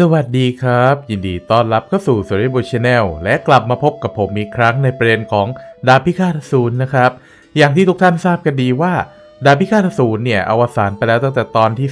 สวัสดีครับ ยินดีต้อนรับเข้าสู่ส o รีบูชแนลและกลับมาพบกับผมอีกครั้งในประเด็นของดาบพิฆาตอสูรนะครับ อย่างที่ทุกท่านทราบกันดีว่าดาบพิฆาตอสูรเนี่ยอวสานไปแล้วตั้งแต่ตอนที่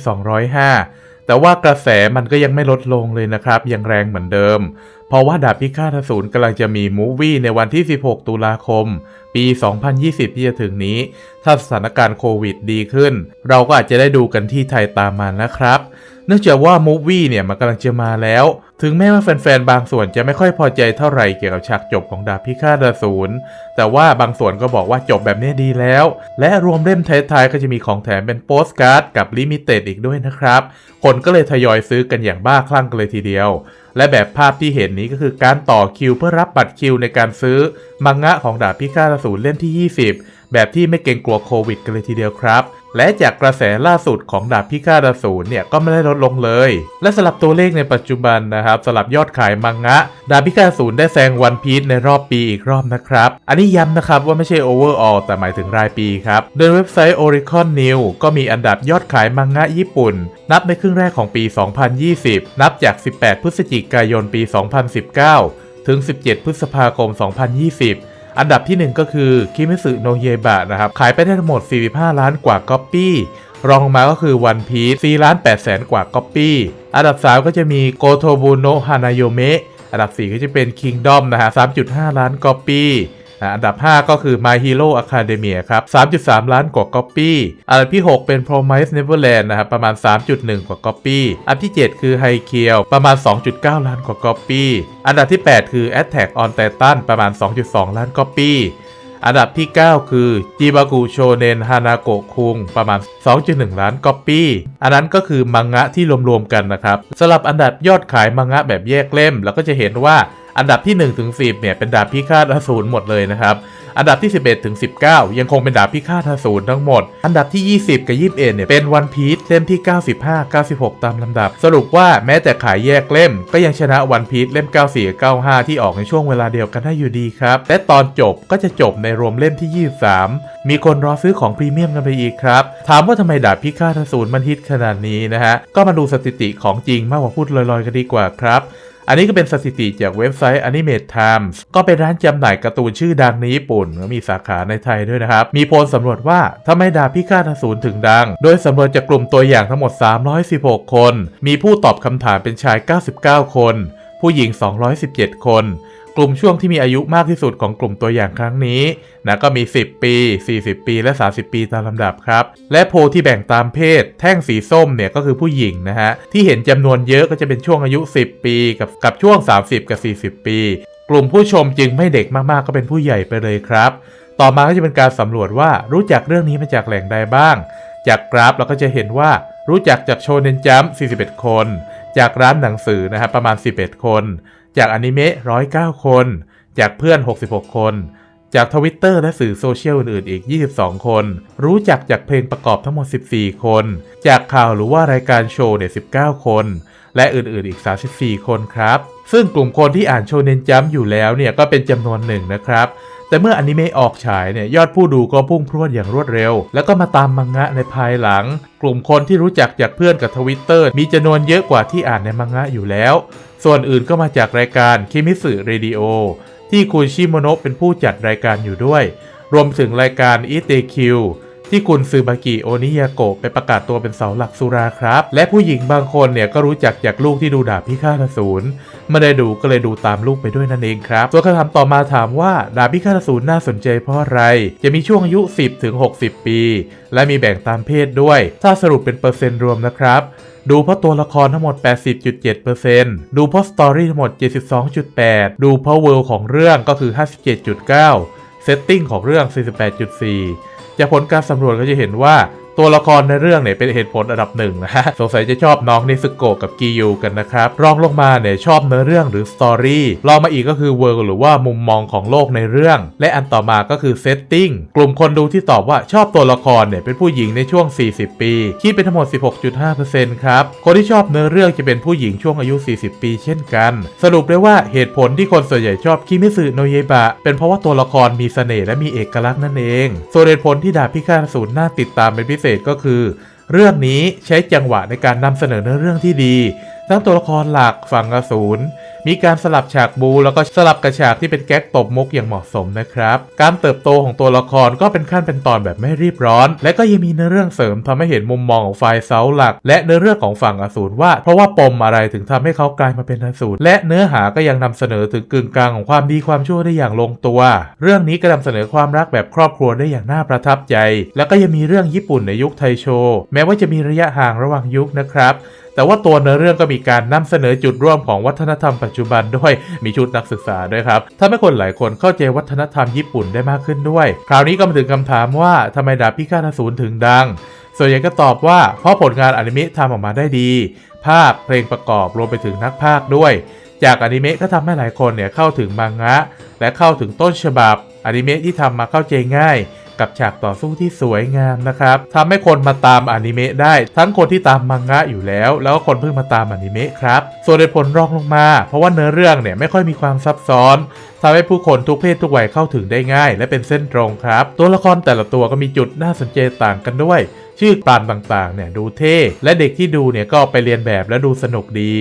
205 แต่ว่ากระแสมันก็ยังไม่ลดลงเลยนะครับ ยังแรงเหมือนเดิม เพราะว่าดาบพิฆาตอสูรกำลังจะมีมูวี่ในวันที่ 16 ตุลาคม ปี 2020 ที่จะถึงนี้ ถ้าสถานการณ์โควิดดีขึ้น เราก็อาจจะได้ดูกันที่ไทยตามมานะครับ เนื่องจากว่ามูฟวี่เนี่ยมันกำลังจะมาแล้ว ถึงแม้ว่าแฟนๆ บางส่วนจะไม่ค่อยพอใจเท่าไหร่เกี่ยวกับฉากจบของดาบพิฆาตอสูรแต่ว่าบางส่วนก็บอกว่าจบแบบนี้ดีแล้ว และรวมเล่มท้ายๆก็จะมีของแถมเป็นโปสการ์ดกับลิมิเต็ดอีกด้วยนะครับ คนก็เลยทยอยซื้อกันอย่างบ้าคลั่งกันเลยทีเดียว และแบบภาพที่เห็นนี้ก็คือการต่อคิวเพื่อรับบัตรคิวในการซื้อมังงะของดาบพิฆาตอสูรเล่มที่ 20 แบบที่ไม่เกรงกลัวโควิดกันเลยทีเดียวครับ และจากกระแสล่าสุดของดาบพิฆาตอสูรเนี่ยก็ไม่ได้ลดลงเลย และสลับตัวเลขในปัจจุบันนะครับสลับยอดขายมังงะ ดาบพิฆาตอสูรได้แซงวันพีชในรอบปีอีกรอบนะครับ อันนี้ย้ำนะครับว่าไม่ใช่ overall แต่หมายถึงรายปีครับ โดยเว็บไซต์ Oricon New ก็มีอันดับยอดขายมังงะญี่ปุ่น นับในครึ่งแรกของปี 2020 นับจาก 18 พฤศจิกายนปี 2019 ถึง 17 พฤษภาคม 2020 อันดับที่ 1 ก็คือคิมิสึโนเยบะนะครับ ขายไปได้ทั้งหมด 45 ล้านกว่าก๊อปปี้ รองลงมาก็คือวันพีซ4ล้าน8แสนกว่าก๊อปปี้ อันดับ 3 ก็จะมีโกโทบุโนฮานายโยเมะ อันดับ 4 ก็จะเป็นคิงดอมนะฮะ3.5 ล้านก๊อปปี้ อันดับ 5 ก็คือ My Hero Academia ครับ 3.3 ล้านกว่าก๊อปปี้อันดับที่ 6 เป็น Promise Neverland นะครับ ประมาณ 3.1 กว่าก๊อปปี้อันดับที่ 7 คือ h i k i e l ประมาณ 2.9 ล้านกว่าก๊อปปี้อันดับที่ 8 คือ Attack on Titan ประมาณ 2.2 ล้านก๊อปปี้อันดับที่ 9 คือจิบากุโชเนนฮานาโกะคุงประมาณ 2.1 ล้านก๊อปปี้ อันนั้นก็คือมังงะที่รวมๆกันนะครับสำหรับอันดับยอดขายมังงะแบบแยกเล่ม เราก็จะเห็นว่า อันดับที่1ถึง10เนี่ยเป็นดาบพิฆาตอสูรหมดเลยนะครับ อันดับที่ 11ถึง19 ยังคงเป็นดาบพิฆาตอสูรทั้งหมด อันดับที่ 20 กับ 21เนี่ยเป็นวันพีซเล่มที่ 95 96 ตามลำดับ สรุปว่าแม้แต่ขายแยกเล่ม ก็ยังชนะวันพีซเล่ม 94กับ95 ที่ออกในช่วงเวลาเดียวกันได้อยู่ดีครับ และตอนจบก็จะจบในรวมเล่มที่ 23 มีคนรอซื้อของพรีเมียมกันไปอีกครับ ถามว่าทำไมดาบพิฆาตอสูรมันฮิตขนาดนี้นะฮะ ก็มาดูสถิติของจริงมากกว่าพูดลอยๆกันดีกว่าครับ อันนี้ก็เป็นสถิติจากเว็บไซต์ Animate Times ก็เป็นร้านจำหน่ายการ์ตูนชื่อดังในญี่ปุ่นและมีสาขาในไทยด้วยนะครับ มีโพลสำรวจว่าทำไมดาบพิฆาตอสูรถึงดัง โดยสำรวจจากกลุ่มตัวอย่างทั้งหมด 316 คน มีผู้ตอบคำถามเป็นชาย 99 คน ผู้หญิง 217 คน กลุ่มช่วงที่มีอายุมากที่สุดของกลุ่มตัวอย่างครั้งนี้นะก็มี 10 ปี 40 ปี และ 30 ปีตามลำดับครับ และโพลที่แบ่งตามเพศ แท่งสีส้มเนี่ยก็คือผู้หญิงนะฮะ ที่เห็นจำนวนเยอะก็จะเป็นช่วงอายุ 10 ปี กับกับช่วง 30 กับ 40 ปี กลุ่มผู้ชมจึงไม่เด็กมากๆ ก็เป็นผู้ใหญ่ไปเลยครับ ต่อมาก็จะเป็นการสำรวจว่ารู้จักเรื่องนี้มาจากแหล่งใดบ้าง จากกราฟเราก็จะเห็นว่ารู้จักจากโชเนนจัม41 คน จากร้านหนังสือนะครับประมาณ 11 คน จากอนิเมะ109 คน จากเพื่อน 66 คน จากทวิตเตอร์และสื่อโซเชียลอื่นๆอีก 22 คน รู้จักจากเพลงประกอบทั้งหมด 14 คน จากข่าวหรือว่ารายการโชว์เนี่ย 19 คน และอื่นๆอีก 34 คนครับ ซึ่งกลุ่มคนที่อ่านโชเนนจัมอยู่แล้วเนี่ยก็เป็นจำนวนหนึ่งนะครับแต่เมื่ออนิเมะออกฉายเนี่ยยอดผู้ดูก็พุ่งพรวดอย่างรวดเร็ว แล้วก็มาตามมังงะในภายหลัง กลุ่มคนที่รู้จักจากเพื่อนกับทวิตเตอร์มีจำนวนเยอะกว่าที่อ่านในมังงะอยู่แล้ว ส่วนอื่นก็มาจากรายการคิมิสึเรดิโอที่คุณชิโมโนะเป็นผู้จัดรายการอยู่ด้วย รวมถึงรายการอิเตคิว ที่คุณซึบากิโอนิยาโกะไปประกาศตัวเป็นเสาหลักสุราครับ และผู้หญิงบางคนเนี่ยก็รู้จักจากลูกที่ดูดาบพิฆาตอสูรไม่ได้ดูก็เลยดูตามลูกไปด้วยนั่นเองครับส่วนคำถามต่อมาถามว่าดาบพิฆาตอสูรน่าสนใจเพราะอะไร จะมีช่วงอายุ 10ถึง60 ปี และมีแบ่งตามเพศด้วย ถ้าสรุปเป็นเปอร์เซ็นต์รวมนะครับดูเพราะตัวละครทั้งหมด 80.7%ดูเพราะสตอรี่ทั้งหมด 72.8 ดูเพราะเวิลด์ของเรื่องก็คือ 57.9 เซตติ้งของเรื่อง 48.4 จากผลการสำรวจก็จะเห็นว่า ตัวละครในเรื่องเนี่ยเป็นเหตุผลอันดับหนึ่งนะฮะสงสัยจะชอบน้องนิสโกะกับกิยูกันนะครับรองลงมาเนี่ยชอบเนื้อเรื่องหรือสตอรี่รองมาอีกก็คือเวิร์หรือว่ามุมมองของโลกในเรื่อง และอันต่อมาก็คือเซตติ้งกลุ่มคนดูที่ตอบว่าชอบตัวละครเนี่ยเป็นผู้หญิงในช่วง 40 ปี คิดเป็นทั้งหมด 16.5%ครับ คนที่ชอบเนื้อเรื่องจะเป็นผู้หญิงช่วงอายุ 40 ปี เช่นกัน สรุปได้ว่าเหตุผลที่คนส่วนใหญ่ชอบคิมิสึโนเยบะ เป็นเพราะว่าตัวละครมีเสน่ห์และมีเอกลักษณ์นั่นเอง ส่วนเหตุผลที่ดาบพิฆาตสูรน่าติดตามเป็นพิเศษก็คือ เรื่องนี้ใช้จังหวะในการนำเสนอเนื้อเรื่องที่ดีทั้งตัวละครหลักฝั่งอสูรมีการสลับฉากบูแล้วก็สลับกระฉากที่เป็นแก๊กตบมุกอย่างเหมาะสมนะครับ การเติบโตของตัวละครก็เป็นขั้นเป็นตอนแบบไม่รีบร้อน และก็ยังมีเนื้อเรื่องเสริมทำให้เห็นมุมมองของฝ่ายเสาหลัก และเนื้อเรื่องของฝั่งอสูรว่า เพราะว่าปมอะไรถึงทำให้เขากลายมาเป็นอสูรและเนื้อหาก็ยังนำเสนอถึงกึ่งกลางของความดีความชั่วได้อย่างลงตัว เรื่องนี้ก็นำเสนอความรักแบบครอบครัวได้อย่างน่าประทับใจ แล้วก็ยังมีเรื่องญี่ปุ่นในยุคไทโช แม้ว่าจะมีระยะห่างระหว่างยุคนะครับแต่ว่าตัวเนื้อเรื่องก็มีการนำเสนอจุดร่วมของวัฒนธรรมปัจจุบันด้วยมีชุดนักศึกษาด้วยครับทำให้คนหลายคนเข้าใจวัฒนธรรมญี่ปุ่นได้มากขึ้นด้วย คราวนี้ก็มาถึงคำถามว่าทำไมดาบพิฆาตอสูรถึงดัง ส่วนใหญ่ก็ตอบว่าเพราะผลงานอนิเมะทำออกมาได้ดี ภาพเพลงประกอบรวมไปถึงนักพากย์ด้วย จากอนิเมะก็ทำให้หลายคนเนี่ยเข้าถึงมังงะ และเข้าถึงต้นฉบับอนิเมะที่ทำมาเข้าใจง่าย กับฉากต่อสู้ที่สวยงามนะครับทำให้คนมาตามอนิเมะได้ ทั้งคนที่ตามมังงะอยู่แล้ว แล้วก็คนเพิ่งมาตามอนิเมะครับ ส่วนเหตุผลรองลงมา เพราะว่าเนื้อเรื่องเนี่ยไม่ค่อยมีความซับซ้อนทำให้ผู้คนทุกเพศทุกวัยเข้าถึงได้ง่าย และเป็นเส้นตรงครับ ตัวละครแต่ละตัวก็มีจุดน่าสนใจต่างกันด้วย ชื่อปรานต่างๆเนี่ยดูเท่ และเด็กที่ดูเนี่ยก็ไปเรียนแบบและดูสนุกดี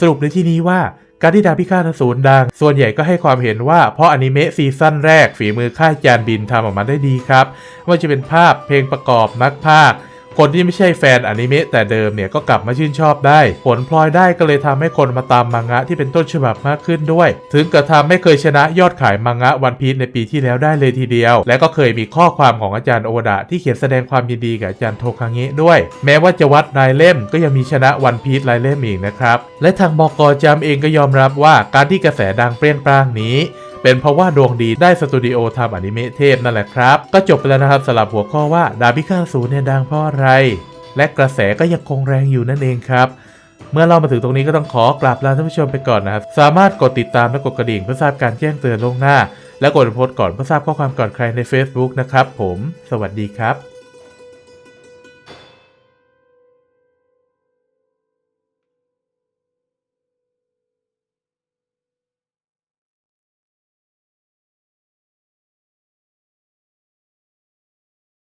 สรุปในที่นี้ว่า การที่ดาพิฆาตอสูรดัง ส่วนใหญ่ก็ให้ความเห็นว่าเพราะอนิเมะซีซั่นแรกฝีมือค่ายจานบินทำออกมาได้ดีครับไม่ว่าจะเป็นภาพเพลงประกอบนักพากย์ คนที่ไม่ใช่แฟนอนิเมะแต่เดิมเนี่ยก็กลับมาชื่นชอบได้ ผลพลอยได้ก็เลยทำให้คนมาตามมังงะที่เป็นต้นฉบับมากขึ้นด้วย ถึงกระทำไม่เคยชนะยอดขายมังงะวันพี e ในปีที่แล้วได้เลยทีเดียว และก็เคยมีข้อความของอาจารย์โอดะที่เขียนแสดงความยินดีกับอาจารย์โทคังเงะด้วย แม้ว่าจะวัดรายเล่มก็ยังมีชนะวันพี e รายเล่มอีกนะครับ และทางบกจำเองก็ยอมรับว่าการที่กระแสดังเปรี้ยงปร้างนี้ เป็นเพราะว่าดวงดีได้สตูดิโอทำอนิเมะเทพนั่นแหละครับ ก็จบไปแล้วนะครับสำหรับหัวข้อว่าดาบพิฆาตอสูรเนี่ยดังเพราะอะไร และกระแสก็ยังคงแรงอยู่นั่นเองครับเมื่อเรามาถึงตรงนี้ก็ต้องขอกราบลาท่านผู้ชมไปก่อนนะครับ สามารถกดติดตามและกดกระดิ่งเพื่อทราบการแจ้งเตือนล่วงหน้า และกดโพสต์ก่อนเพื่อทราบข้อความก่อนใครใน Facebook นะครับผม สวัสดีครับ